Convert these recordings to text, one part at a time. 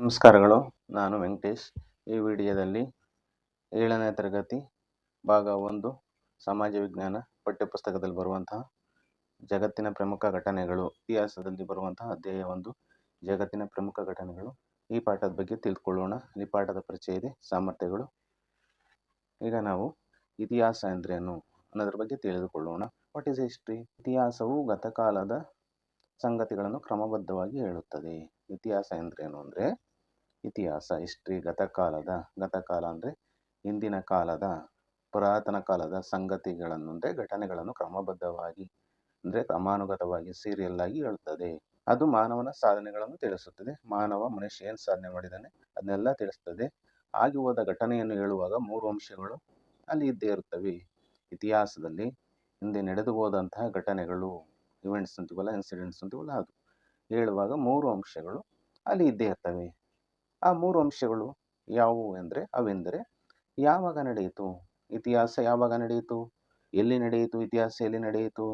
ನಮಸ್ಕಾರಗಳು, ನಾನು ವೆಂಕಟೇಶ್. ಈ ವಿಡಿಯೋದಲ್ಲಿ ಏಳನೇ ತರಗತಿ ಭಾಗ ಒಂದು, ಸಮಾಜ ವಿಜ್ಞಾನ ಪಠ್ಯಪುಸ್ತಕದಲ್ಲಿ ಬರುವಂತಹ ಜಗತ್ತಿನ ಪ್ರಮುಖ ಘಟನೆಗಳು, ಇತಿಹಾಸದಲ್ಲಿ ಬರುವಂತಹ ಅಧ್ಯಾಯ ಒಂದು, ಜಗತ್ತಿನ ಪ್ರಮುಖ ಘಟನೆಗಳು. ಈ ಪಾಠದ ಬಗ್ಗೆ ತಿಳ್ಕೊಳ್ಳೋಣ. ಈ ಪಾಠದ ಪರಿಚಯ ಇದೆ, ಸಾಮರ್ಥ್ಯಗಳು. ಈಗ ನಾವು ಇತಿಹಾಸ ಎಂದ್ರೇನು ಅನ್ನೋದ್ರ ಬಗ್ಗೆ ತಿಳಿದುಕೊಳ್ಳೋಣ. ವಾಟ್ ಈಸ್ ಹಿಸ್ಟ್ರಿ ಇತಿಹಾಸವು ಗತಕಾಲದ ಸಂಗತಿಗಳನ್ನು ಕ್ರಮಬದ್ಧವಾಗಿ ಹೇಳುತ್ತದೆ. ಇತಿಹಾಸ ಎಂದ್ರೇನು ಅಂದರೆ ಇತಿಹಾಸ ಹಿಸ್ಟ್ರಿ ಗತಕಾಲದ, ಗತಕಾಲ ಅಂದರೆ ಹಿಂದಿನ ಕಾಲದ, ಪುರಾತನ ಕಾಲದ ಸಂಗತಿಗಳನ್ನು ಅಂದರೆ ಘಟನೆಗಳನ್ನು ಕ್ರಮಬದ್ಧವಾಗಿ ಅಂದರೆ ಕ್ರಮಾನುಗತವಾಗಿ ಸೀರಿಯಲ್ ಆಗಿ ಹೇಳುತ್ತದೆ ಅದು ಮಾನವನ ಸಾಧನೆಗಳನ್ನು ತಿಳಿಸುತ್ತದೆ. ಮಾನವ ಮನುಷ್ಯ ಏನು ಸಾಧನೆ ಮಾಡಿದ್ದಾನೆ ಅದನ್ನೆಲ್ಲ ತಿಳಿಸ್ತದೆ. ಆಗಿ ಹೋದ ಘಟನೆಯನ್ನು ಹೇಳುವಾಗ ಮೂರು ಅಂಶಗಳು ಅಲ್ಲಿ ಇದ್ದೇ ಇರುತ್ತವೆ. ಇತಿಹಾಸದಲ್ಲಿ ಹಿಂದೆ ನಡೆದು ಹೋದಂತಹ ಘಟನೆಗಳು ಇವೆಂಟ್ಸ್ ಅಂತೀವಲ್ಲ ಇನ್ಸಿಡೆಂಟ್ಸ್ ಅಂತೀವಲ್ಲ ಅದು. ಹೇಳುವಾಗ ಮೂರು ಅಂಶಗಳು ಅಲ್ಲಿ ಇದ್ದೇ ಇರ್ತವೆ. ಆ ಮೂರು ಅಂಶಗಳು ಯಾವುವು ಎಂದರೆ ಅವೆಂದರೆ ಯಾವಾಗ ನಡೆಯಿತು? ಇತಿಹಾಸ ಯಾವಾಗ ನಡೆಯಿತು? ಎಲ್ಲಿ ನಡೆಯಿತು? ಇತಿಹಾಸ ಎಲ್ಲಿ ನಡೆಯಿತು?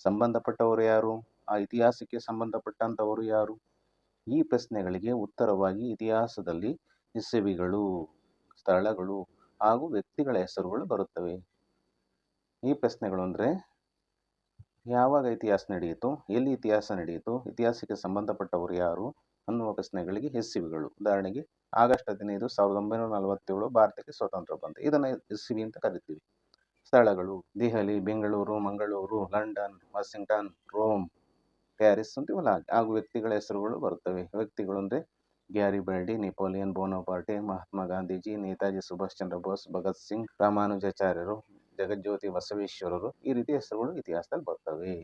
ಸಂಬಂಧಪಟ್ಟವರು ಯಾರು? ಆ ಇತಿಹಾಸಕ್ಕೆ ಸಂಬಂಧಪಟ್ಟಂಥವರು ಯಾರು? ಈ ಪ್ರಶ್ನೆಗಳಿಗೆ ಉತ್ತರವಾಗಿ ಇತಿಹಾಸದಲ್ಲಿ ಇಸವಿಗಳು ಸ್ಥಳಗಳು ಹಾಗೂ ವ್ಯಕ್ತಿಗಳ ಹೆಸರುಗಳು ಬರುತ್ತವೆ. ಈ ಪ್ರಶ್ನೆಗಳು ಅಂದರೆ ಯಾವಾಗ ಇತಿಹಾಸ ನಡೆಯಿತು? ಎಲ್ಲಿ ಇತಿಹಾಸ ನಡೆಯಿತು? ಇತಿಹಾಸಕ್ಕೆ ಸಂಬಂಧಪಟ್ಟವರು ಯಾರು? ಅನ್ನುವ ಪ್ರಶ್ನೆಗಳಿಗೆ ವಿಗಳು ಉದಾಹರಣೆಗೆ, ಆಗಸ್ಟ್ ಹದಿನೈದು ಸಾವಿರದ ಒಂಬೈನೂರ ನಲವತ್ತೇಳು ಭಾರತಕ್ಕೆ ಸ್ವಾತಂತ್ರ್ಯ ಬಂತು. ಇದನ್ನು ಸಿವಿ ಅಂತ ಕರಿತೀವಿ. ಸ್ಥಳಗಳು, Delhi, Bengaluru, Mangaluru, London, Washington, Rome, Paris ಅಂತೀವಲ್ಲ ಹಾಗೂ ವ್ಯಕ್ತಿಗಳ ಹೆಸರುಗಳು ಬರುತ್ತವೆ. ವ್ಯಕ್ತಿಗಳು ಅಂದರೆ Garibaldi Napoleon, Bonaparte, Mahatma Gandhiji, Netaji Subhash Chandra Bose, Bhagat Singh, ರಾಮಾನುಜಾಚಾರ್ಯರು, ಜಗಜ್ಯೋತಿ ಬಸವೇಶ್ವರರು, ಈ ರೀತಿ ಹೆಸರುಗಳು ಇತಿಹಾಸದಲ್ಲಿ ಬರ್ತವೆ.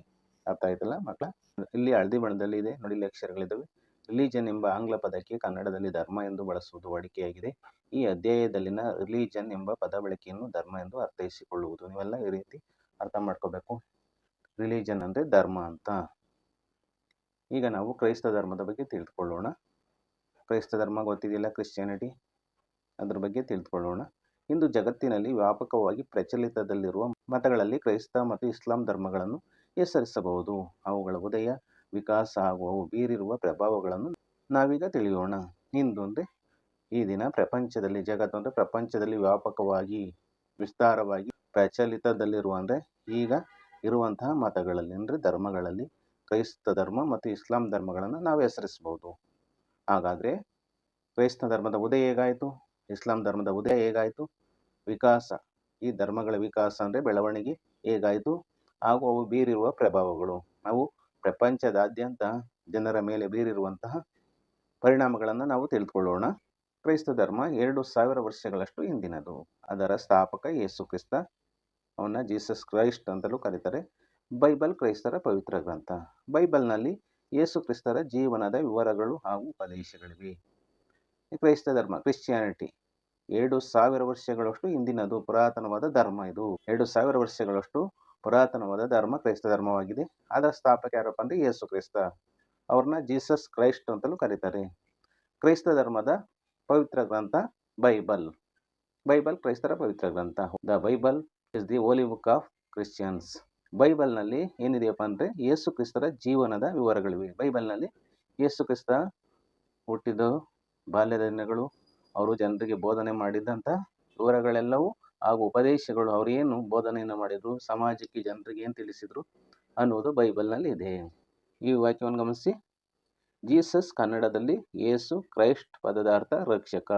ಅರ್ಥ ಆಯ್ತಲ್ಲ ಮಕ್ಕಳ ಇಲ್ಲಿ ಹಳದಿ ಬಣ್ಣದಲ್ಲಿ ಇದೆ ನೋಡಿ ಇಲ್ಲಿ ಅಕ್ಷರಗಳಿದ್ದಾವೆ ರಿಲಿಜನ್ ಎಂಬ ಆಂಗ್ಲ ಪದಕ್ಕೆ ಕನ್ನಡದಲ್ಲಿ ಧರ್ಮ ಎಂದು ಬಳಸುವುದು ವಾಡಿಕೆಯಾಗಿದೆ. ಈ ಅಧ್ಯಾಯದಲ್ಲಿನ ರಿಲಿಜನ್ ಎಂಬ ಪದ ಬಳಕೆಯನ್ನು ಧರ್ಮ ಎಂದು ಅರ್ಥೈಸಿಕೊಳ್ಳುವುದು. ನೀವೆಲ್ಲ ಈ ರೀತಿ ಅರ್ಥ ಮಾಡ್ಕೋಬೇಕು. ರಿಲಿಜನ್ ಅಂದರೆ ಧರ್ಮ ಅಂತ. ಈಗ ನಾವು ಕ್ರೈಸ್ತ ಧರ್ಮದ ಬಗ್ಗೆ ತಿಳಿದುಕೊಳ್ಳೋಣ ಕ್ರೈಸ್ತ ಧರ್ಮ ಗೊತ್ತಿದೆಯಲ್ಲ ಕ್ರಿಶ್ಚಿಯಾನಿಟಿ? ಅದ್ರ ಬಗ್ಗೆ ತಿಳಿದುಕೊಳ್ಳೋಣ ಇಂದು ಜಗತ್ತಿನಲ್ಲಿ ವ್ಯಾಪಕವಾಗಿ ಪ್ರಚಲಿತದಲ್ಲಿರುವ ಮತಗಳಲ್ಲಿ ಕ್ರೈಸ್ತ ಮತ್ತು ಇಸ್ಲಾಂ ಧರ್ಮಗಳನ್ನು ಹೆಸರಿಸಬಹುದು. ಅವುಗಳ ಉದಯ ವಿಕಾಸ ಹಾಗೂ ಅವು ಬೀರಿರುವ ಪ್ರಭಾವಗಳನ್ನು ನಾವೀಗ ತಿಳಿಯೋಣ. ಇಂದೊಂದೇ ಈ ದಿನ ಪ್ರಪಂಚದಲ್ಲಿ ಜಗತ್ತು ಅಂದರೆ ಪ್ರಪಂಚದಲ್ಲಿ ವ್ಯಾಪಕವಾಗಿ, ವಿಸ್ತಾರವಾಗಿ ಪ್ರಚಲಿತದಲ್ಲಿರುವ ಅಂದರೆ ಈಗ ಇರುವಂತಹ ಮತಗಳಲ್ಲಿ ಅಂದರೆ ಧರ್ಮಗಳಲ್ಲಿ, ಕ್ರೈಸ್ತ ಧರ್ಮ ಮತ್ತು ಇಸ್ಲಾಂ ಧರ್ಮಗಳನ್ನು ನಾವು ಹೆಸರಿಸಬಹುದು. ಹಾಗಾದರೆ ಕ್ರೈಸ್ತ ಧರ್ಮದ ಉದಯ ಹೇಗಾಯಿತು? ಇಸ್ಲಾಂ ಧರ್ಮದ ಉದಯ ಹೇಗಾಯಿತು? ವಿಕಾಸ. ಈ ಧರ್ಮಗಳ ವಿಕಾಸ ಅಂದರೆ ಬೆಳವಣಿಗೆ ಹೇಗಾಯಿತು? ಹಾಗೂ ಅವು ಬೀರಿರುವ ಪ್ರಭಾವಗಳು. ಅವು ಪ್ರಪಂಚದಾದ್ಯಂತ ಜನರ ಮೇಲೆ ಬೀರಿರುವಂತಹ ಪರಿಣಾಮಗಳನ್ನು ನಾವು ತಿಳಿದುಕೊಳ್ಳೋಣ ಕ್ರೈಸ್ತ ಧರ್ಮ ಎರಡು ಸಾವಿರ ವರ್ಷಗಳಷ್ಟು ಹಿಂದಿನದು. ಅದರ ಸ್ಥಾಪಕ ಯೇಸು ಕ್ರಿಸ್ತ, ಅವನ್ನ ಜೀಸಸ್ ಕ್ರೈಸ್ಟ್ ಅಂತಲೂ ಕರೀತಾರೆ. ಬೈಬಲ್ ಕ್ರೈಸ್ತರ ಪವಿತ್ರ ಗ್ರಂಥ. ಬೈಬಲ್ನಲ್ಲಿ ಯೇಸು ಕ್ರಿಸ್ತರ ಜೀವನದ ವಿವರಗಳು ಹಾಗೂ ಉಪದೇಶಗಳಿವೆ. ಕ್ರೈಸ್ತ ಧರ್ಮ, ಕ್ರಿಶ್ಚಿಯಾನಿಟಿ, ಎರಡು ಸಾವಿರ ವರ್ಷಗಳಷ್ಟು ಹಿಂದಿನದು. ಪುರಾತನವಾದ ಧರ್ಮ ಇದು. ಎರಡು ಸಾವಿರ ವರ್ಷಗಳಷ್ಟು ಪುರಾತನವಾದ ಧರ್ಮ ಕ್ರೈಸ್ತ ಧರ್ಮವಾಗಿದೆ. ಅದರ ಸ್ಥಾಪಕ ಯಾರಪ್ಪ ಅಂದರೆ ಯೇಸು ಕ್ರೈಸ್ತ. ಅವ್ರನ್ನ ಜೀಸಸ್ ಕ್ರೈಸ್ಟ್ ಅಂತಲೂ ಕರೀತಾರೆ. ಕ್ರೈಸ್ತ ಧರ್ಮದ ಪವಿತ್ರ ಗ್ರಂಥ ಬೈಬಲ್. ಬೈಬಲ್ ಕ್ರೈಸ್ತರ ಪವಿತ್ರ ಗ್ರಂಥ. The Bible is the holy book of Christians ಬೈಬಲ್ನಲ್ಲಿ ಏನಿದೆಯಪ್ಪ ಅಂದರೆ ಯೇಸು ಕ್ರಿಸ್ತರ ಜೀವನದ ವಿವರಗಳಿವೆ. ಬೈಬಲ್ನಲ್ಲಿ ಯೇಸು ಕ್ರಿಸ್ತ ಹುಟ್ಟಿದ ಬಾಲ್ಯದ ದಿನಗಳು, ಅವರು ಜನರಿಗೆ ಬೋಧನೆ ಮಾಡಿದಂಥ ವಿವರಗಳೆಲ್ಲವೂ ಹಾಗೂ ಉಪದೇಶಗಳು ಅವರು ಏನು ಬೋಧನೆಯನ್ನು ಮಾಡಿದರು, ಸಮಾಜಕ್ಕೆ ಜನರಿಗೆ ಏನು ತಿಳಿಸಿದರು ಅನ್ನೋದು ಬೈಬಲ್ನಲ್ಲಿ ಇದೆ. ಈ ವಾಕ್ಯವನ್ನು ಗಮನಿಸಿ. ಜೀಸಸ್ ಕನ್ನಡದಲ್ಲಿ ಯೇಸು ಕ್ರೈಸ್ಟ್ ಪದದ ಅರ್ಥ ರಕ್ಷಕ.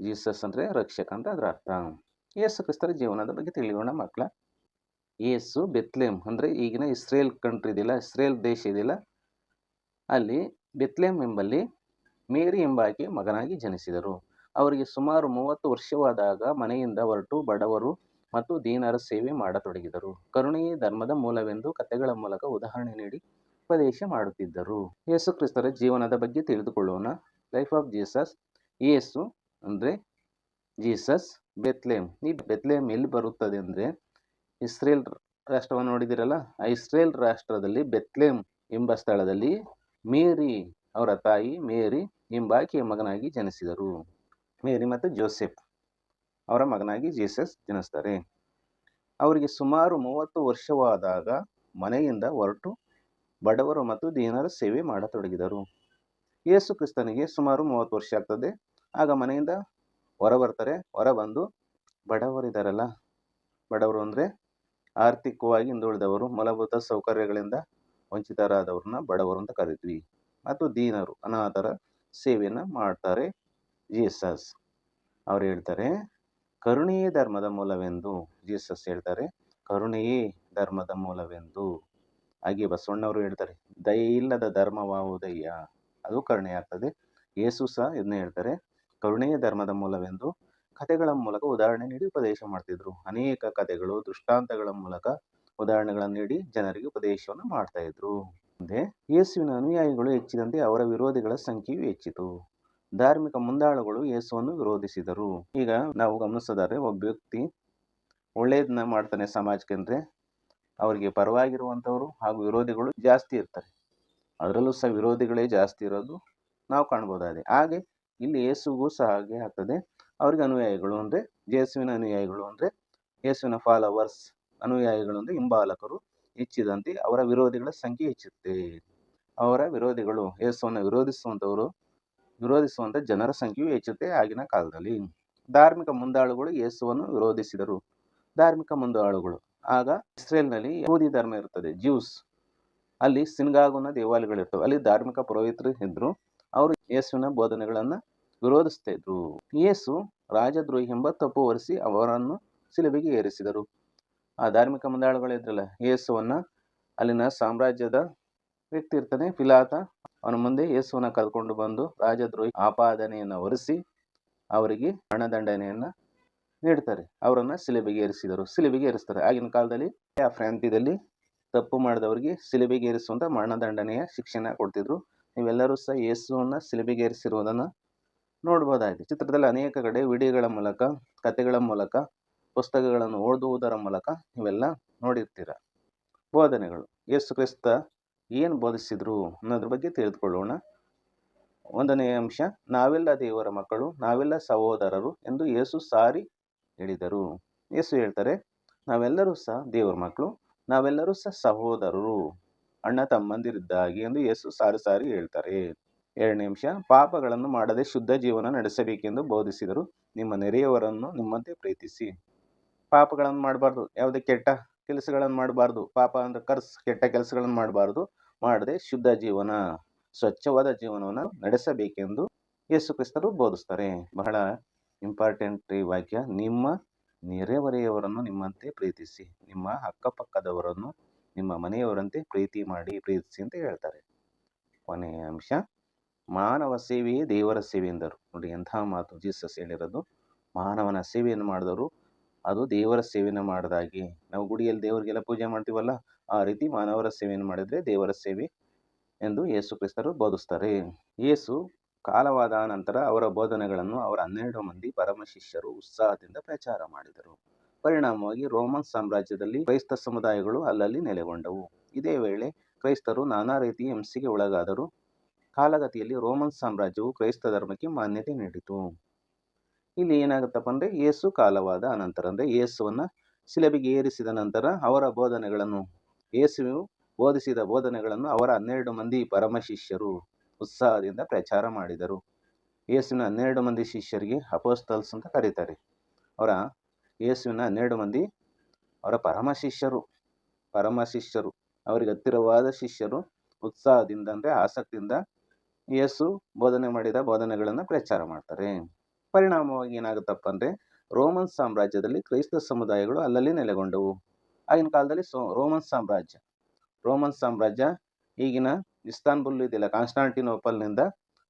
ಜೀಸಸ್ ಅಂದರೆ ರಕ್ಷಕ ಅಂತ ಅದರ ಅರ್ಥ. ಯೇಸು ಕ್ರಿಸ್ತರ ಜೀವನದ ಬಗ್ಗೆ ತಿಳಿಯೋಣ ಮಕ್ಕಳ ಯೇಸು ಬೆತ್ಲೇಮ್ ಅಂದರೆ ಈಗಿನ ಇಸ್ರೇಲ್ ಕಂಟ್ರಿ ಇದೆಯಲ್ಲ, ಇಸ್ರೇಲ್ ದೇಶ ಇದೆಯಲ್ಲ, ಅಲ್ಲಿ ಬೆತ್ಲೇಮ್ ಎಂಬಲ್ಲಿ ಮೇರಿ ಎಂಬಾಕೆ ಮಗನಾಗಿ ಜನಿಸಿದರು. ಅವರಿಗೆ ಸುಮಾರು ಮೂವತ್ತು ವರ್ಷವಾದಾಗ ಮನೆಯಿಂದ ಹೊರಟು ಬಡವರು ಮತ್ತು ದೀನರ ಸೇವೆ ಮಾಡತೊಡಗಿದರು. ಕರುಣೆಯೇ ಧರ್ಮದ ಮೂಲವೆಂದು ಕಥೆಗಳ ಮೂಲಕ ಉದಾಹರಣೆ ನೀಡಿ ಉಪದೇಶ ಮಾಡುತ್ತಿದ್ದರು. ಯೇಸು ಕ್ರಿಸ್ತರ ಜೀವನದ ಬಗ್ಗೆ ತಿಳಿದುಕೊಳ್ಳೋಣ. ಲೈಫ್ ಆಫ್ ಜೀಸಸ್ ಯೇಸು ಅಂದರೆ ಜೀಸಸ್ ಬೆತ್ಲೇಮ್ ಈ ಬೆತ್ಲೇಮ್ ಎಲ್ಲಿ ಬರುತ್ತದೆ ಅಂದರೆ ಇಸ್ರೇಲ್ ರಾಷ್ಟ್ರವನ್ನು ನೋಡಿದಿರಲ್ಲ? ಆ ಇಸ್ರೇಲ್ ರಾಷ್ಟ್ರದಲ್ಲಿ ಬೆತ್ಲೇಮ್ ಎಂಬ ಸ್ಥಳದಲ್ಲಿ ಮೇರಿ ಅವರ ತಾಯಿ ಮೇರಿ ಎಂಬಾಕೆಯ ಮಗನಾಗಿ ಜನಿಸಿದರು. ಮೇರಿ ಮತ್ತು ಜೋಸೆಫ್ ಅವರ ಮಗನಾಗಿ ಜೀಸಸ್ ಜನಿಸ್ತಾರೆ. ಅವರಿಗೆ ಸುಮಾರು ಮೂವತ್ತು ವರ್ಷವಾದಾಗ ಮನೆಯಿಂದ ಹೊರಟು ಬಡವರು ಮತ್ತು ದೀನರ ಸೇವೆ ಮಾಡತೊಡಗಿದರು. ಯೇಸು ಕ್ರಿಸ್ತನಿಗೆ ಸುಮಾರು ಮೂವತ್ತು ವರ್ಷ ಆಗ್ತದೆ. ಆಗ ಮನೆಯಿಂದ ಹೊರ ಬರ್ತಾರೆ ಹೊರ ಬಂದು ಬಡವರಿದ್ದಾರಲ್ಲ ಬಡವರು ಅಂದರೆ ಆರ್ಥಿಕವಾಗಿ ಹಿಂದುಳಿದವರು, ಮೂಲಭೂತ ಸೌಕರ್ಯಗಳಿಂದ ವಂಚಿತರಾದವ್ರನ್ನ ಬಡವರು ಅಂತ ಕರಿತೀವಿ ಮತ್ತು ದೀನರು ಅನಾಥರ ಸೇವೆಯನ್ನು ಮಾಡ್ತಾರೆ. ಜೀಸಸ್ ಅವ್ರು ಹೇಳ್ತಾರೆ, ಕರುಣೆಯೇ ಧರ್ಮದ ಮೂಲವೆಂದು, ಜೀಸಸ್ ಹೇಳ್ತಾರೆ, ಕರುಣೆಯೇ ಧರ್ಮದ ಮೂಲವೆಂದು. ಹಾಗೆ ಬಸವಣ್ಣವರು ಹೇಳ್ತಾರೆ, ದಯೆ ಇಲ್ಲದ ಧರ್ಮವಾವುದಯ್ಯ, ಅದು ಕರುಣೆ ಆಗ್ತದೆ. ಯೇಸು ಸಹ ಇದನ್ನ ಹೇಳ್ತಾರೆ, ಕರುಣೆಯೇ ಧರ್ಮದ ಮೂಲವೆಂದು, ಕಥೆಗಳ ಮೂಲಕ ಉದಾಹರಣೆ ನೀಡಿ ಉಪದೇಶ ಮಾಡ್ತಿದ್ರು. ಅನೇಕ ಕಥೆಗಳು, ದೃಷ್ಟಾಂತಗಳ ಮೂಲಕ ಉದಾಹರಣೆಗಳನ್ನು ನೀಡಿ ಜನರಿಗೆ ಉಪದೇಶವನ್ನು ಮಾಡ್ತಾ ಇದ್ರು. ಮುಂದೆ, ಯೇಸುವಿನ ಅನುಯಾಯಿಗಳು ಹೆಚ್ಚಿದಂತೆ ಅವರ ವಿರೋಧಿಗಳ ಸಂಖ್ಯೆಯು ಹೆಚ್ಚಿತು. ಧಾರ್ಮಿಕ ಮುಂದಾಳುಗಳು ಯೇಸುವನ್ನು ವಿರೋಧಿಸಿದರು. ಈಗ ನಾವು ಗಮನಿಸೋದಾದ್ರೆ, ಒಬ್ಬ ವ್ಯಕ್ತಿ ಒಳ್ಳೆಯದನ್ನ ಮಾಡ್ತಾನೆ ಸಮಾಜಕ್ಕೆ ಅಂದರೆ, ಅವರಿಗೆ ಪರವಾಗಿರುವಂಥವರು ಹಾಗೂ ವಿರೋಧಿಗಳು ಜಾಸ್ತಿ ಇರ್ತಾರೆ. ಅದರಲ್ಲೂ ಸಹ ವಿರೋಧಿಗಳೇ ಜಾಸ್ತಿ ಇರೋದು ನಾವು ಕಾಣ್ಬೋದಾಗಿದೆ ಹಾಗೆ ಇಲ್ಲಿ ಯೇಸುಗೂ ಸಹ ಹಾಗೆ ಆಗ್ತದೆ. ಅವ್ರಿಗೆ ಅನುಯಾಯಿಗಳು ಅಂದರೆ, ಯೇಸುವಿನ ಅನುಯಾಯಿಗಳು ಅಂದರೆ, ಯೇಸುವಿನ ಫಾಲೋವರ್ಸ್ ಅನುಯಾಯಿಗಳು ಅಂದರೆ ಹಿಂಬಾಲಕರು ಹೆಚ್ಚಿದಂತೆ ಅವರ ವಿರೋಧಿಗಳ ಸಂಖ್ಯೆ ಹೆಚ್ಚುತ್ತೆ ಅವರ ವಿರೋಧಿಗಳು ಯೇಸುವನ್ನು ವಿರೋಧಿಸುವಂಥವರು ವಿರೋಧಿಸುವಂಥ ಜನರ ಸಂಖ್ಯೆಯು ಹೆಚ್ಚುತ್ತೆ ಆಗಿನ ಕಾಲದಲ್ಲಿ. ಧಾರ್ಮಿಕ ಮುಂದಾಳುಗಳು ಯೇಸುವನ್ನು ವಿರೋಧಿಸಿದರು. ಧಾರ್ಮಿಕ ಮುಂದಾಳುಗಳು. ಆಗ ಇಸ್ರೇಲ್ನಲ್ಲಿ ಯಹೂದಿ ಧರ್ಮ ಇರುತ್ತದೆ, ಜ್ಯೂಸ್. ಅಲ್ಲಿ ಸಿನ್ಗಾಗುನ ದೇವಾಲಯಗಳಿರ್ತವೆ. ಅಲ್ಲಿ ಧಾರ್ಮಿಕ ಪುರೋಹಿತರು ಇದ್ದರು ಅವರು ಯೇಸುವಿನ ಬೋಧನೆಗಳನ್ನು ವಿರೋಧಿಸ್ತಾ ಯೇಸು ರಾಜದ್ರೋಹಿ ಎಂಬ ತಪ್ಪು ಒರೆಸಿ ಅವರನ್ನು ಸಿಲುಬೆಗೆ ಏರಿಸಿದರು. ಆ ಧಾರ್ಮಿಕ ಮುಂದಾಳುಗಳಿದ್ರಲ್ಲ ಯೇಸುವನ್ನ ಅಲ್ಲಿನ ಸಾಮ್ರಾಜ್ಯದ ವ್ಯಕ್ತಿ ಇರ್ತಾನೆ ಪಿಲಾತ ಅವನ ಮುಂದೆ ಯೇಸುವನ್ನ ಕರೆದುಕೊಂಡು ಬಂದು ರಾಜದ್ರೋಹಿ ಆಪಾದನೆಯನ್ನು ಹೊರಿಸಿ ಅವರಿಗೆ ಹಣದಂಡನೆಯನ್ನ ನೀಡ್ತಾರೆ. ಅವರನ್ನ ಸಿಲೆಬೆಗೆ ಏರಿಸಿದರು. ಸಿಲೆಬೆಗೆ ಏರಿಸ್ತಾರೆ. ಆಗಿನ ಕಾಲದಲ್ಲಿ ಆ ಪ್ರಾಂತ್ಯದಲ್ಲಿ ತಪ್ಪು ಮಾಡಿದವರಿಗೆ ಸಿಲೆಬೆಗೆ ಏರಿಸುವಂತ ಮರಣದಂಡನೆಯ ಶಿಕ್ಷಣ ಕೊಡ್ತಿದ್ರು. ನೀವೆಲ್ಲರೂ ಸಹ ಯೇಸುವನ್ನ ಸಿಲೆಬೆಗೆ ಏರಿಸಿರುವುದನ್ನು ನೋಡ್ಬೋದಾಗಿದೆ. ಚಿತ್ರದಲ್ಲಿ ಅನೇಕ ಕಡೆ ವಿಡಿಯೋಗಳ ಮೂಲಕ ಕಥೆಗಳ ಮೂಲಕ, ಪುಸ್ತಕಗಳನ್ನು ಓದುವುದರ ಮೂಲಕ ನೀವೆಲ್ಲ ನೋಡಿರ್ತೀರ. ಬೋಧನೆಗಳು. ಯೇಸು ಕ್ರಿಸ್ತ ಏನು ಬೋಧಿಸಿದ್ರು ಅನ್ನೋದ್ರ ಬಗ್ಗೆ ತಿಳಿದುಕೊಳ್ಳೋಣ. ಒಂದನೇ ಅಂಶ, ನಾವೆಲ್ಲ ದೇವರ ಮಕ್ಕಳು, ನಾವೆಲ್ಲ ಸಹೋದರರು ಎಂದು ಯೇಸು ಸಾರಿ ಹೇಳಿದರು. ಯೇಸು ಹೇಳ್ತಾರೆ, ನಾವೆಲ್ಲರೂ ಸಹ ದೇವರ ಮಕ್ಕಳು, ನಾವೆಲ್ಲರೂ ಸಹ ಸಹೋದರರು. ಅಣ್ಣ ತಮ್ಮಂದಿರಿದ್ದಾಗಿ ಎಂದು ಯೇಸು ಸಾರಿ ಸಾರಿ ಹೇಳ್ತಾರೆ. ಎರಡನೇ ಅಂಶ, ಪಾಪಗಳನ್ನು ಮಾಡದೆ ಶುದ್ಧ ಜೀವನ ನಡೆಸಬೇಕೆಂದು ಬೋಧಿಸಿದರು. ನಿಮ್ಮ ನೆರೆಯವರನ್ನು ನಿಮ್ಮಂತೆ ಪ್ರೀತಿಸಿ. ಪಾಪಗಳನ್ನು ಮಾಡಬಾರ್ದು, ಯಾವುದೇ ಕೆಟ್ಟ ಕೆಲಸಗಳನ್ನು ಮಾಡಬಾರ್ದು. ಪಾಪ ಅಂದ್ರೆ ಕರ್ಸ್, ಕೆಟ್ಟ ಕೆಲಸಗಳನ್ನು ಮಾಡಬಾರ್ದು. ಮಾಡದೆ ಶುದ್ಧ ಜೀವನ, ಸ್ವಚ್ಛವಾದ ಜೀವನವನ್ನು ನಡೆಸಬೇಕೆಂದು ಯೇಸು ಕ್ರಿಸ್ತರು ಬೋಧಿಸ್ತಾರೆ. ಬಹಳ ಇಂಪಾರ್ಟೆಂಟ್ ಈ ವಾಕ್ಯ. ನಿಮ್ಮ ನೆರೆಹೊರೆಯವರನ್ನು ನಿಮ್ಮಂತೆ ಪ್ರೀತಿಸಿ, ನಿಮ್ಮ ಅಕ್ಕಪಕ್ಕದವರನ್ನು ನಿಮ್ಮ ಮನೆಯವರಂತೆ ಪ್ರೀತಿ ಮಾಡಿ, ಪ್ರೀತಿಸಿ ಅಂತ ಹೇಳ್ತಾರೆ. ಕೊನೆಯ ಅಂಶ, ಮಾನವ ಸೇವೆಯೇ ದೇವರ ಸೇವೆ ಎಂದರು. ನೋಡಿ ಎಂಥ ಮಾತು ಜೀಸಸ್ ಹೇಳಿರೋದು. ಮಾನವನ ಸೇವೆಯನ್ನು ಮಾಡಿದವರು ಅದು ದೇವರ ಸೇವೆಯನ್ನು ಮಾಡಿದಾಗೆ. ನಾವು ಗುಡಿಯಲ್ಲಿ ದೇವರಿಗೆಲ್ಲ ಪೂಜೆ ಮಾಡ್ತೀವಲ್ಲ, ಆ ರೀತಿ ಮಾನವರ ಸೇವೆಯನ್ನು ಮಾಡಿದರೆ ದೇವರ ಸೇವೆ ಎಂದು ಯೇಸು ಕ್ರಿಸ್ತರು ಬೋಧಿಸ್ತಾರೆ. ಯೇಸು ಕಾಲವಾದ ನಂತರ ಅವರ ಬೋಧನೆಗಳನ್ನು ಅವರ ಹನ್ನೆರಡು ಮಂದಿ ಪರಮ ಶಿಷ್ಯರು ಉತ್ಸಾಹದಿಂದ ಪ್ರಚಾರ ಮಾಡಿದರು. ಪರಿಣಾಮವಾಗಿ ರೋಮನ್ ಸಾಮ್ರಾಜ್ಯದಲ್ಲಿ ಕ್ರೈಸ್ತ ಸಮುದಾಯಗಳು ಅಲ್ಲಲ್ಲಿ ನೆಲೆಗೊಂಡವು. ಇದೇ ವೇಳೆ ಕ್ರೈಸ್ತರು ನಾನಾ ರೀತಿಯ ಹಿಂಸೆಗೆ ಒಳಗಾದರು. ಕಾಲಗತಿಯಲ್ಲಿ ರೋಮನ್ ಸಾಮ್ರಾಜ್ಯವು ಕ್ರೈಸ್ತ ಧರ್ಮಕ್ಕೆ ಮಾನ್ಯತೆ ನೀಡಿತು. ಇಲ್ಲಿ ಏನಾಗುತ್ತಪ್ಪ ಅಂದರೆ ಏಸು ಕಾಲವಾದ ಅನಂತರ, ಅಂದರೆ ಯೇಸುವನ್ನು ಶಿಲಬೆಗೆ ಏರಿಸಿದ ನಂತರ ಅವರ ಬೋಧನೆಗಳನ್ನು, ಏಸುವು ಬೋಧಿಸಿದ ಬೋಧನೆಗಳನ್ನು ಅವರ ಹನ್ನೆರಡು ಮಂದಿ ಪರಮ ಶಿಷ್ಯರು ಉತ್ಸಾಹದಿಂದ ಪ್ರಚಾರ ಮಾಡಿದರು. ಯೇಸುವಿನ ಹನ್ನೆರಡು ಮಂದಿ ಶಿಷ್ಯರಿಗೆ ಅಪೋಸ್ತಲ್ಸ್ ಅಂತ ಕರೀತಾರೆ. ಅವರ ಯೇಸುವಿನ ಹನ್ನೆರಡು ಮಂದಿ ಅವರ ಪರಮ ಶಿಷ್ಯರು ಪರಮ ಶಿಷ್ಯರು ಅವರಿಗೆ ಹತ್ತಿರವಾದ ಶಿಷ್ಯರು ಉತ್ಸಾಹದಿಂದ ಅಂದರೆ ಆಸಕ್ತಿಯಿಂದ ಏಸು ಬೋಧನೆ ಮಾಡಿದ ಬೋಧನೆಗಳನ್ನು ಪ್ರಚಾರ ಮಾಡ್ತಾರೆ. ಪರಿಣಾಮವಾಗಿ ಏನಾಗುತ್ತಪ್ಪ ಅಂದರೆ ರೋಮನ್ ಸಾಮ್ರಾಜ್ಯದಲ್ಲಿ ಕ್ರೈಸ್ತ ಸಮುದಾಯಗಳು ಅಲ್ಲಲ್ಲಿ ನೆಲೆಗೊಂಡವು. ಆಗಿನ ಕಾಲದಲ್ಲಿ ಸೋ, ರೋಮನ್ ಸಾಮ್ರಾಜ್ಯ. ರೋಮನ್ ಸಾಮ್ರಾಜ್ಯ ಈಗಿನ ಇಸ್ತಾನ್ಬುಲ್ ಇದೆಯಲ್ಲ, ಕಾನ್ಸ್ಟಾಂಟಿನೋಪಲ್ನಿಂದ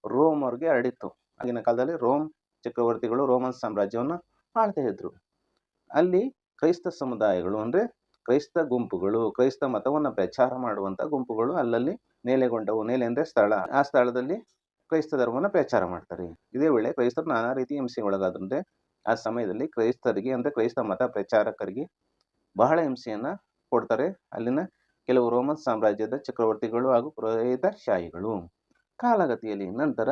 ಅವ್ರಿಗೆ ಹರಡಿತ್ತು. ಆಗಿನ ಕಾಲದಲ್ಲಿ ರೋಮ್ ಚಕ್ರವರ್ತಿಗಳು ರೋಮನ್ ಸಾಮ್ರಾಜ್ಯವನ್ನು ಆಳ್ತಾ ಇದ್ರು. ಅಲ್ಲಿ ಕ್ರೈಸ್ತ ಸಮುದಾಯಗಳು ಅಂದರೆ ಕ್ರೈಸ್ತ ಗುಂಪುಗಳು, ಕ್ರೈಸ್ತ ಮತವನ್ನು ಪ್ರಚಾರ ಮಾಡುವಂಥ ಗುಂಪುಗಳು ಅಲ್ಲಲ್ಲಿ ನೆಲೆಗೊಂಡವು. ನೆಲೆ ಅಂದರೆ ಸ್ಥಳ. ಆ ಸ್ಥಳದಲ್ಲಿ ಕ್ರೈಸ್ತ ಧರ್ಮವನ್ನು ಪ್ರಚಾರ ಮಾಡ್ತಾರೆ. ಇದೇ ವೇಳೆ ಕ್ರೈಸ್ತರು ನಾನಾ ರೀತಿ ಹಿಂಸೆ ಒಳಗಾದಂತೆ ಆ ಸಮಯದಲ್ಲಿ ಕ್ರೈಸ್ತರಿಗೆ ಅಂದರೆ ಕ್ರೈಸ್ತ ಮತ ಪ್ರಚಾರಕರಿಗೆ ಬಹಳ ಹಿಂಸೆಯನ್ನು ಕೊಡ್ತಾರೆ. ಅಲ್ಲಿನ ಕೆಲವು ರೋಮನ್ ಸಾಮ್ರಾಜ್ಯದ ಚಕ್ರವರ್ತಿಗಳು ಹಾಗೂ ಪುರೋಹಿತ ಶಾಹಿಗಳು ಕಾಲಗತಿಯಲ್ಲಿ ನಂತರ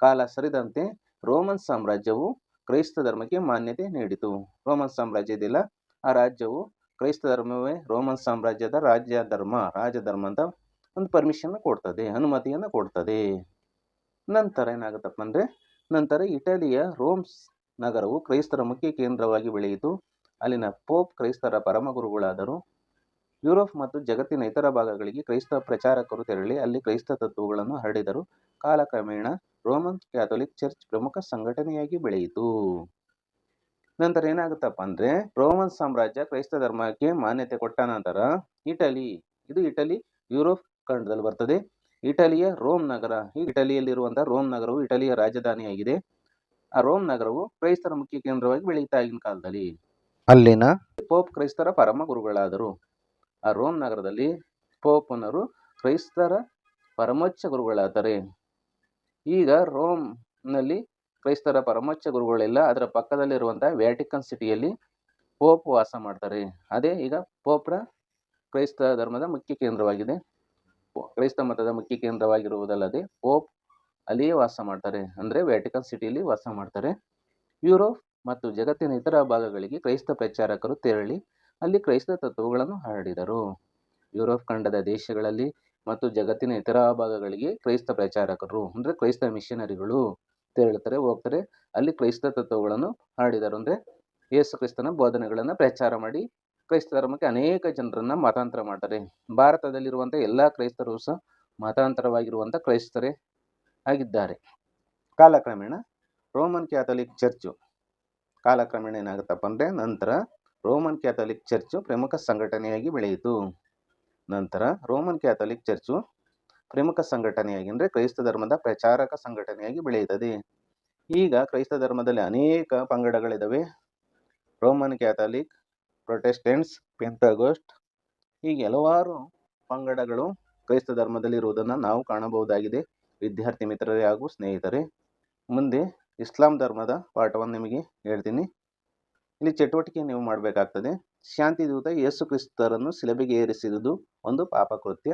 ಕಾಲ ಸರಿದಂತೆ ರೋಮನ್ ಸಾಮ್ರಾಜ್ಯವು ಕ್ರೈಸ್ತ ಧರ್ಮಕ್ಕೆ ಮಾನ್ಯತೆ ನೀಡಿತು. ರೋಮನ್ ಸಾಮ್ರಾಜ್ಯದಿಲ್ಲ ಆ ರಾಜ್ಯವು ಕ್ರೈಸ್ತ ಧರ್ಮವೇ ರೋಮನ್ ಸಾಮ್ರಾಜ್ಯದ ರಾಜ್ಯ ಧರ್ಮ ರಾಜಧರ್ಮ ಅಂತ ಒಂದು ಪರ್ಮಿಷನ್ ಕೊಡ್ತದೆ, ಅನುಮತಿಯನ್ನು ಕೊಡ್ತದೆ. ನಂತರ ಏನಾಗುತ್ತಪ್ಪ ಅಂದರೆ, ನಂತರ ಇಟಲಿಯ ರೋಮ್ಸ್ ನಗರವು ಕ್ರೈಸ್ತರ ಮುಖ್ಯ ಕೇಂದ್ರವಾಗಿ ಬೆಳೆಯಿತು. ಅಲ್ಲಿನ ಪೋಪ್ ಕ್ರೈಸ್ತರ ಪರಮಗುರುಗಳಾದರು. ಯುರೋಪ್ ಮತ್ತು ಜಗತ್ತಿನ ಇತರ ಭಾಗಗಳಿಗೆ ಕ್ರೈಸ್ತ ಪ್ರಚಾರಕರು ತೆರಳಿ ಅಲ್ಲಿ ಕ್ರೈಸ್ತ ತತ್ವಗಳನ್ನು ಹರಡಿದರು. ಕಾಲಕ್ರಮೇಣ ರೋಮನ್ ಕ್ಯಾಥೋಲಿಕ್ ಚರ್ಚ್ ಪ್ರಮುಖ ಸಂಘಟನೆಯಾಗಿ ಬೆಳೆಯಿತು. ನಂತರ ಏನಾಗುತ್ತಪ್ಪ ಅಂದರೆ, ರೋಮನ್ ಸಾಮ್ರಾಜ್ಯ ಕ್ರೈಸ್ತ ಧರ್ಮಕ್ಕೆ ಮಾನ್ಯತೆ ಕೊಟ್ಟ ನಂತರ ಇಟಲಿ, ಇದು ಇಟಲಿ, ಯುರೋಪ್ ಖಂಡದಲ್ಲಿ ಬರ್ತದೆ. ಇಟಲಿಯ ರೋಮ್ ನಗರ. ಈ ಇಟಲಿಯಲ್ಲಿರುವಂತಹ ರೋಮ್ ನಗರವು ಇಟಲಿಯ ರಾಜಧಾನಿಯಾಗಿದೆ. ಆ ರೋಮ್ ನಗರವು ಕ್ರೈಸ್ತರ ಮುಖ್ಯ ಕೇಂದ್ರವಾಗಿ ಬೆಳೆಯುತ್ತಾ ಆಗಿನ ಕಾಲದಲ್ಲಿ. ಅಲ್ಲಿನ ಪೋಪ್ ಕ್ರೈಸ್ತರ ಪರಮ ಗುರುಗಳಾದರು. ಆ ರೋಮ್ ನಗರದಲ್ಲಿ ಪೋಪನರು ಕ್ರೈಸ್ತರ ಪರಮೋಚ್ಚ ಗುರುಗಳಾದರೆ. ಈಗ ರೋಮ್ನಲ್ಲಿ ಕ್ರೈಸ್ತರ ಪರಮೋಚ್ಚ ಗುರುಗಳೆಲ್ಲ. ಅದರ ಪಕ್ಕದಲ್ಲಿರುವಂತಹ ವ್ಯಾಟಿಕನ್ ಸಿಟಿಯಲ್ಲಿ ಪೋಪ್ ವಾಸ ಮಾಡ್ತಾರೆ. ಅದೇ ಈಗ ಪೋಪ್ರ ಕ್ರೈಸ್ತ ಧರ್ಮದ ಮುಖ್ಯ ಕೇಂದ್ರವಾಗಿದೆ. ಕ್ರೈಸ್ತ ಮತದ ಮುಖ್ಯ ಕೇಂದ್ರವಾಗಿರುವುದಲ್ಲದೆ ಪೋಪ್ ಅಲ್ಲಿಯೇ ವಾಸ ಮಾಡ್ತಾರೆ. ಅಂದರೆ ವ್ಯಾಟಿಕನ್ ಸಿಟಿಯಲ್ಲಿ ವಾಸ ಮಾಡ್ತಾರೆ. ಯುರೋಪ್ ಮತ್ತು ಜಗತ್ತಿನ ಇತರ ಭಾಗಗಳಿಗೆ ಕ್ರೈಸ್ತ ಪ್ರಚಾರಕರು ತೆರಳಿ ಅಲ್ಲಿ ಕ್ರೈಸ್ತ ತತ್ವಗಳನ್ನು ಹರಡಿದರು. ಯುರೋಪ್ ಖಂಡದ ದೇಶಗಳಲ್ಲಿ ಮತ್ತು ಜಗತ್ತಿನ ಇತರ ಭಾಗಗಳಿಗೆ ಕ್ರೈಸ್ತ ಪ್ರಚಾರಕರು, ಅಂದರೆ ಕ್ರೈಸ್ತ ಮಿಷನರಿಗಳು ತೆರಳುತ್ತಾರೆ, ಹೋಗ್ತಾರೆ. ಅಲ್ಲಿ ಕ್ರೈಸ್ತ ತತ್ವಗಳನ್ನು ಹರಡಿದರು ಅಂದರೆ ಯೇಸು ಕ್ರಿಸ್ತನ ಬೋಧನೆಗಳನ್ನು ಪ್ರಚಾರ ಮಾಡಿ ಕ್ರೈಸ್ತ ಧರ್ಮಕ್ಕೆ ಅನೇಕ ಜನರನ್ನು ಮತಾಂತರ ಮಾಡ್ತಾರೆ. ಭಾರತದಲ್ಲಿರುವಂಥ ಎಲ್ಲ ಕ್ರೈಸ್ತರು ಸಹ ಮತಾಂತರವಾಗಿರುವಂಥ ಕ್ರೈಸ್ತರೇ ಆಗಿದ್ದಾರೆ. ಕಾಲಕ್ರಮೇಣ ರೋಮನ್ ಕ್ಯಾಥೋಲಿಕ್ ಚರ್ಚು. ಕಾಲಕ್ರಮೇಣ ಏನಾಗುತ್ತಪ್ಪ ಅಂದರೆ ನಂತರ ರೋಮನ್ ಕ್ಯಾಥೋಲಿಕ್ ಚರ್ಚು ಪ್ರಮುಖ ಸಂಘಟನೆಯಾಗಿ ಬೆಳೆಯಿತು. ನಂತರ ರೋಮನ್ ಕ್ಯಾಥೋಲಿಕ್ ಚರ್ಚು ಪ್ರಮುಖ ಸಂಘಟನೆಯಾಗಿ ಅಂದರೆ ಕ್ರೈಸ್ತ ಧರ್ಮದ ಪ್ರಚಾರಕ ಸಂಘಟನೆಯಾಗಿ ಬೆಳೆಯುತ್ತದೆ. ಈಗ ಕ್ರೈಸ್ತ ಧರ್ಮದಲ್ಲಿ ಅನೇಕ ಪಂಗಡಗಳಿದ್ದಾವೆ ರೋಮನ್ ಕ್ಯಾಥಲಿಕ್ ಪ್ರೊಟೆಸ್ಟೆಂಟ್ಸ್ ಪೆಂಟಾಗೋಸ್ಟ್ ಹೀಗೆ ಹಲವಾರು ಪಂಗಡಗಳು ಕ್ರೈಸ್ತ ಧರ್ಮದಲ್ಲಿರುವುದನ್ನು ನಾವು ಕಾಣಬಹುದಾಗಿದೆ. ವಿದ್ಯಾರ್ಥಿ ಮಿತ್ರರೇ ಹಾಗೂ ಸ್ನೇಹಿತರೆ, ಮುಂದೆ ಇಸ್ಲಾಂ ಧರ್ಮದ ಪಾಠವನ್ನು ನಿಮಗೆ ಹೇಳ್ತೀನಿ. ಇಲ್ಲಿ ಚಟುವಟಿಕೆ ನೀವು ಮಾಡಬೇಕಾಗ್ತದೆ. ಶಾಂತಿದೂತ ಯೇಸು ಕ್ರಿಸ್ತರನ್ನು ಶಿಲಬೆಗೆ ಏರಿಸಿರುವುದು ಒಂದು ಪಾಪಕೃತ್ಯ.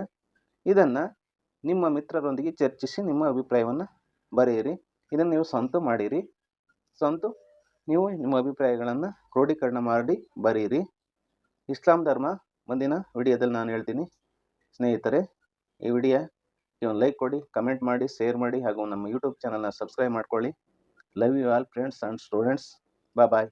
ಇದನ್ನು ನಿಮ್ಮ ಮಿತ್ರರೊಂದಿಗೆ ಚರ್ಚಿಸಿ ನಿಮ್ಮ ಅಭಿಪ್ರಾಯವನ್ನು ಬರೆಯಿರಿ. ಇದನ್ನು ನೀವು ಸ್ವಂತ ಮಾಡಿರಿ. ಸ್ವಂತ ನೀವು ನಿಮ್ಮ ಅಭಿಪ್ರಾಯಗಳನ್ನು ಕ್ರೋಢೀಕರಣ ಮಾಡಿ ಬರೆಯಿರಿ. ಇಸ್ಲಾಂ ಧರ್ಮ ಮುಂದಿನ ವಿಡಿಯೋದಲ್ಲಿ ನಾನು ಹೇಳ್ತೀನಿ. ಸ್ನೇಹಿತರೆ, ಈ ವಿಡಿಯೋ ನೀವು ಲೈಕ್ ಕೊಡಿ, ಕಮೆಂಟ್ ಮಾಡಿ, ಶೇರ್ ಮಾಡಿ ಹಾಗೂ ನಮ್ಮ ಯೂಟ್ಯೂಬ್ ಚಾನಲ್ನ ಸಬ್ಸ್ಕ್ರೈಬ್ ಮಾಡ್ಕೊಳ್ಳಿ. Love you all friends and students. Bye.